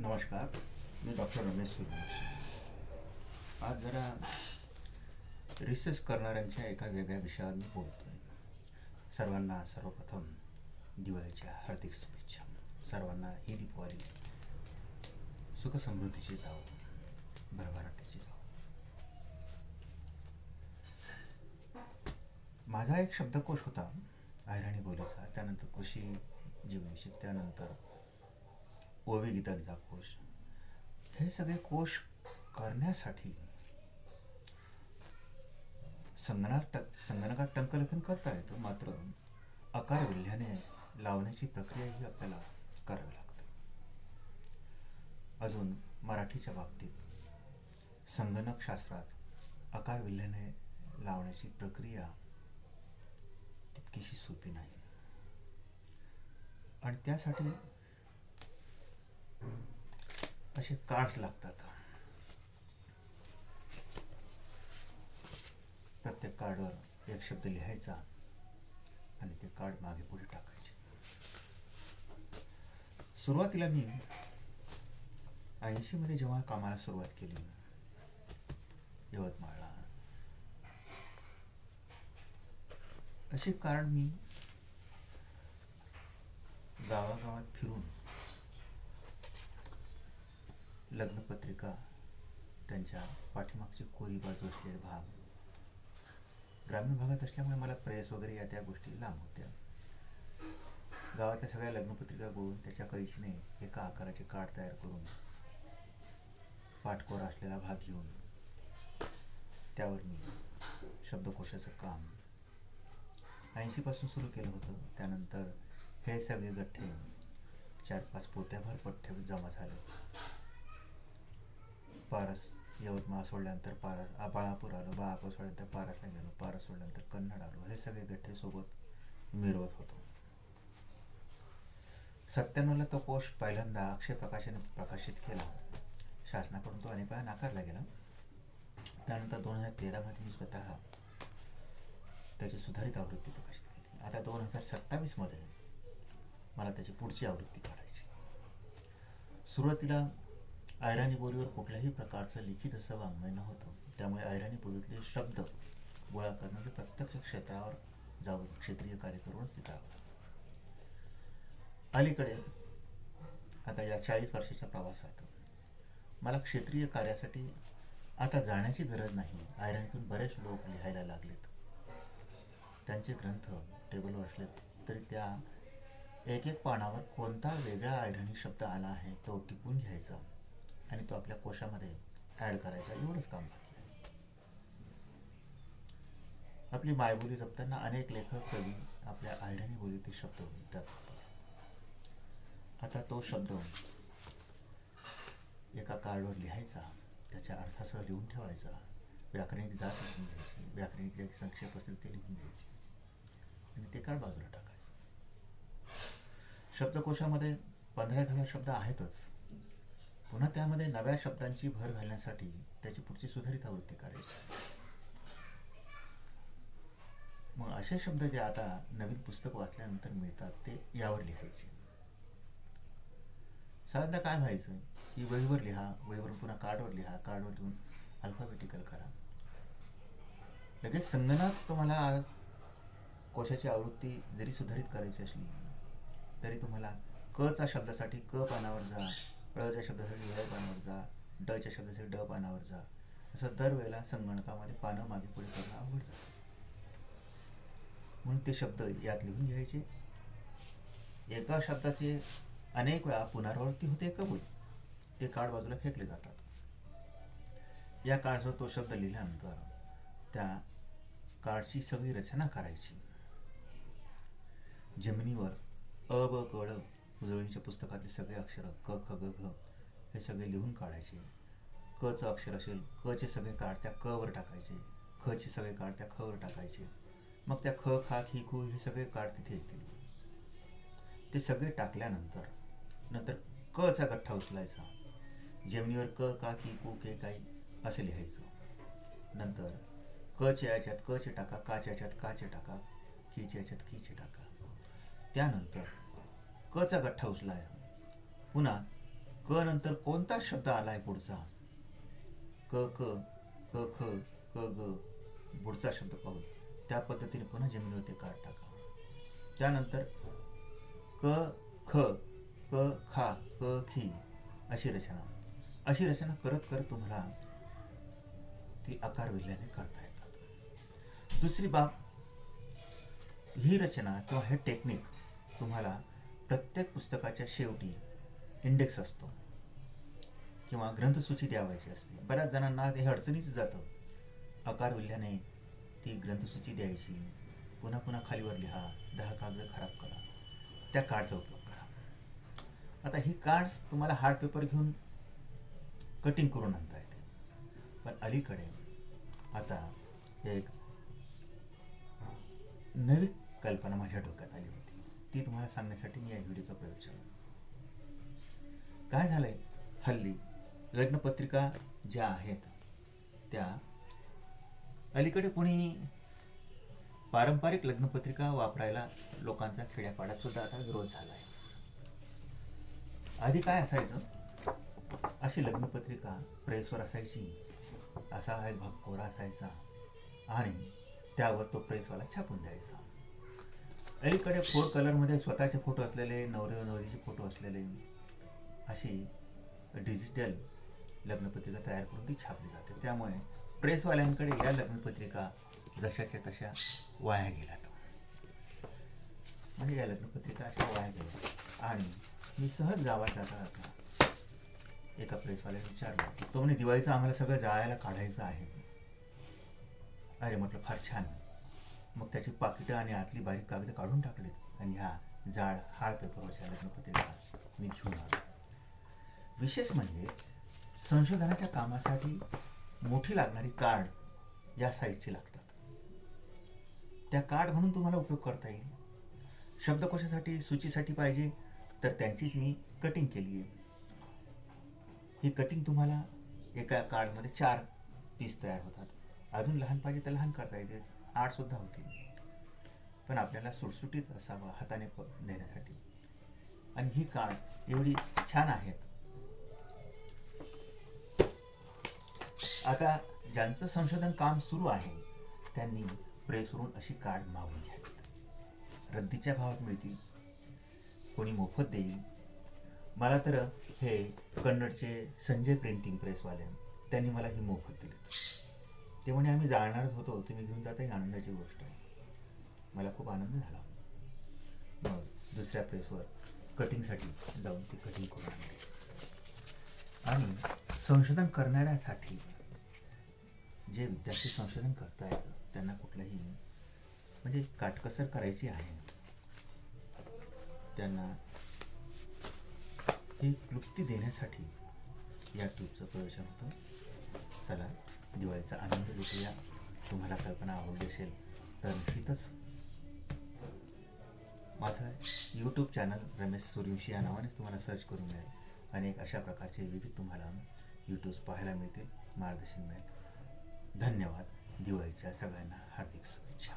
नमस्कार मी डॉक्टर रमेश सूर्यवंशी आज जरा रिसर्च करणाऱ्यांच्या एका वेगळ्या विषयावर मी बोलतोय. सर्वांना सर्वप्रथम दिवाळीच्या हार्दिक शुभेच्छा. सर्वांना ही दीपावली सुखसमृद्धीची जाव. भरभराटीची जाव. माझा एक शब्दकोश होता अहिराणी बोलीचा. त्यानंतर कृषी जीवविषयक त्यानंतर ओवी गीतांचा कोश. हे सगळे कोश करण्यासाठी संगणक टक संगणकात टंकलेखन करता येतं मात्र आकार विल्ह्याने लावण्याची प्रक्रिया ही आपल्याला करावी लागते. अजून मराठीच्या बाबतीत संगणक शास्त्रात आकार विल्ह्याने लावण्याची प्रक्रिया तितकीशी सोपी नाही. आणि त्यासाठी असे कार्ड्स लागतात. प्रत्येक कार्डवर एक शब्द लिहायचा आणि ते कार्ड मागे पुढे टाकायचे. सुरुवातीला मी ऐंशीमध्ये जेव्हा कामाला सुरुवात केली यवतमाळला असे कार्ड मी गावागावात फिरून लग्नपत्रिका त्यांच्या पाठीमागची कोरी बाजू असलेले भाग. ग्रामीण भागात असल्यामुळे मला प्रेस वगैरे या त्या गोष्टी लांब होत्या. गावातल्या सगळ्या लग्नपत्रिका बघून त्याच्या कैशीने एका आकाराचे कार्ड तयार करून पाठकोरा असलेला भाग घेऊन त्यावर मी शब्दकोशाचं काम ऐंशीपासून सुरू केलं होतं. त्यानंतर हे सगळे गठ्ठे चार पाच पोत्याभर पठ्ठे जमा झाले. पारस यवतमाळ सोडल्यानंतर पारस आ, बाळापूर आलो बाळापूर सोडल्यानंतर पारसला गेलो पारस सोडल्यानंतर कन्नड आलो हे सगळे गठ्ठे सोबत मिरवत होतो. सत्त्याण्णवला तो कोश पहिल्यांदा अक्षय प्रकाशाने प्रकाशित केला. शासनाकडून तो अनेक वेळा नाकारला गेला. त्यानंतर दोन हजार तेरामध्ये मी स्वतः त्याची सुधारित आवृत्ती प्रकाशित केली. आता दोन हजार सत्तावीसमध्ये मला त्याची पुढची आवृत्ती काढायची. सुरुवातीला ऐराणी बोलीवर कुठल्याही प्रकारचं लिखित असं वाङ्मय नव्हतं. त्यामुळे ऐराणी बोलीतले शब्द गोळा करणारे प्रत्यक्ष क्षेत्रावर जाऊन क्षेत्रीय कार्य करूनच ते करावं अलीकडे आता या चाळीस वर्षाच्या प्रवासात मला क्षेत्रीय कार्यासाठी आता जाण्याची गरज नाही ऐराणीतून बरेच लोक लिहायला लागलेत. त्यांचे ग्रंथ टेबलवर असले तरी त्या एक एक पानावर कोणता वेगळा ऐरणी शब्द आला आहे तो टिपून घ्यायचा. आणि तो आपल्या कोशामध्ये ॲड करायचा एवढंच काम बाकी आहे. आपली मायबोली जपताना अनेक लेखक कवी आपल्या आयरणी बोलीतील शब्द त्यात आता तो शब्द एका कार्डवर लिहायचा त्याच्या अर्थासह लिहून ठेवायचा. व्याकरणिक जात लिहून द्यायची व्याकरणिक जे संक्षेप असेल ते लिहून द्यायची आणि ते कार्ड बाजूला टाकायचं. शब्दकोशामध्ये पंधरा एक हजार शब्द आहेतच. पुन्हा त्यामध्ये नव्या शब्दांची भर घालण्यासाठी त्याची पुढची सुधारित आवृत्ती करायची. मग असे शब्द जे आता नवीन पुस्तक वाचल्यानंतर मिळतात ते यावर लिहायचे. साधारणतः काय व्हायचं? की वहीवर लिहा वहीवरून पुन्हा कार्डवर लिहा कार्डवर लिहून अल्फाबेटिकल करा. लगेच संगणक तुम्हाला आज कोशाची आवृत्ती जरी सुधारित करायची असली तरी तुम्हाला क चा शब्दासाठी क पानावर जा ळ शब्दासाठी ळ पानावर जा डच्या शब्दासाठी ड पानावर जा. असं दरवेळेला संगणकामध्ये पानं मागे पुढे करणं आवडतं म्हणून ते शब्द यात लिहून घ्यायचे. एका शब्दाचे अनेक वेळा पुनरावृत्ती होते कबूल ते कार्ड बाजूला फेकले जातात. या कार्डचा तो शब्द लिहिल्यानंतर त्या कार्डची सगळी रचना करायची. जमिनीवर अ ब उजळणीच्या पुस्तकातले सगळे अक्षर क ख ग घ हे सगळे लिहून काढायचे. क चं अक्षर असेल क चे सगळे कार्ड त्या क वर टाकायचे. ख चे सगळे कार्ड त्या ख वर टाकायचे. मग त्या ख खा खी खू हे सगळे कार्ड तिथे येतील. ते सगळे टाकल्यानंतर नंतर क चा गठ्ठा उचलायचा. जमिनीवर क का की कू के काही असे लिहायचं. नंतर क च्या याच्यात क चे टाका काच्या याच्यात का चे टाका की याच्यात की चे टाका. त्यानंतर क चा गठ्ठा उचलाय पुन्हा क नंतर कोणता शब्द आलाय पुढचा? क क क ख क ग पुढचा शब्द पाहू त्या पद्धतीने पुन्हा जमिनीवरती कार्ड टाका. त्यानंतर क ख क खा क खी अशी रचना. अशी रचना करत करत तुम्हाला ती आकार विल्ल्याने करता येतात. दुसरी बाब ही रचना किंवा हे टेक्निक तुम्हाला प्रत्येक पुस्तकाच्या शेवटी इंडेक्स असतो. किंवा ग्रंथसूची द्यावायची असते. बऱ्याच जणांना हे अडचणीच जातं. आकार विल्ल्याने ती ग्रंथसूची द्यायची. पुन्हा पुन्हा खालीवर लिहा. दहा कागद खराब करा. त्या कार्डचा उपयोग करा. आता ही कार्ड्स तुम्हाला हार्ड पेपर घेऊन कटिंग करून आणता येते पण अलीकडे आता एक नवी कल्पना माझ्या डोक्यात आली. होती ती तुम्हाला सांगण्यासाठी मी या व्हिडिओचा प्रयोग केला काय झालंय? हल्ली लग्नपत्रिका ज्या आहेत त्या अलीकडे कोणी पारंपरिक लग्नपत्रिका वापरायला लोकांचा खेड्यापाड्यात सुद्धा आता विरोध झाला आहे आधी काय असायचं? अशी लग्नपत्रिका प्रेसवर असायची असा एक भक्कोरा असायचा आणि त्यावर तो प्रेसवाला छापून द्यायचा. अलीकडे फोर कलरमध्ये स्वतःचे फोटो असलेले नवरे नवरीचे फोटो असलेले अशी डिजिटल लग्नपत्रिका तयार करून ती छापली जाते. त्यामुळे प्रेसवाल्यांकडे या लग्नपत्रिका जशाच्या तशा वाया गेल्यात म्हणजे या लग्नपत्रिका अशा वाया गेल्या आणि मी सहज गावात जाता जाता एका प्रेसवाल्याने विचारलं तो म्हणे दिवाळीचं आम्हाला सगळं जाळायला काढायचं आहे. अरे म्हटलं फार छान. मग त्याची पाकिटं आणि आतली बारीक कागद काढून टाकलीत. आणि ह्या जाड हार्ड पेपरवरच्या लग्नपत्रिका मी घेऊन आलो. विशेष म्हणजे संशोधनाच्या कामासाठी मोठी लागणारी कार्ड या साईजची लागतात. त्या कार्ड म्हणून तुम्हाला उपयोग करता येईल. शब्दकोशासाठी सूचीसाठी पाहिजे तर त्यांचीच मी कटिंग केली आहे. ही कटिंग तुम्हाला एका कार्डमध्ये चार पीस तयार होतात. अजून लहान पाहिजे तर लहान करता येते आडसुद्धा होती होतील. पण आपल्याला सुटसुटीत असावं हाताने प- देण्यासाठी. आणि ही कार्ड एवढी छान आहेत आता ज्यांचं संशोधन काम सुरू आहे त्यांनी प्रेसवरून अशी कार्ड मागून घ्यावीत रद्दीच्या भावात मिळतील. कोणी मोफत देईल. मला तर हे कन्नडचे संजय प्रिंटिंग प्रेसवाले त्यांनी मला ही मोफत दिली. ते म्हणे आम्ही जाणारच होतो. तुम्ही घेऊन जाता ही आनंदाची गोष्ट आहे. मला खूप आनंद झाला. मग दुसऱ्या प्रेसवर कटिंगसाठी जाऊन ती कटिंग करून आणली. आणि संशोधन करणाऱ्यासाठी जे विद्यार्थी संशोधन करतायत त्यांना कुठलंही म्हणजे काटकसर करायची आहे. त्यांना ही क्लुप्ती देण्यासाठी या ट्यूबचं प्रयोजन होतं. चला दिवाळीचा आनंद लुटूया तुम्हाला कल्पना आवडली असेल तर निश्चितच माझं यूट्यूब चॅनल रमेश सूर्यवंशी या नावानेच तुम्हाला सर्च करून मिळेल अनेक अशा प्रकारचे विविध तुम्हाला यूट्यूब्स पाहायला मिळतील मार्गदर्शन मिळेल. धन्यवाद. दिवाळीच्या सगळ्यांना हार्दिक शुभेच्छा.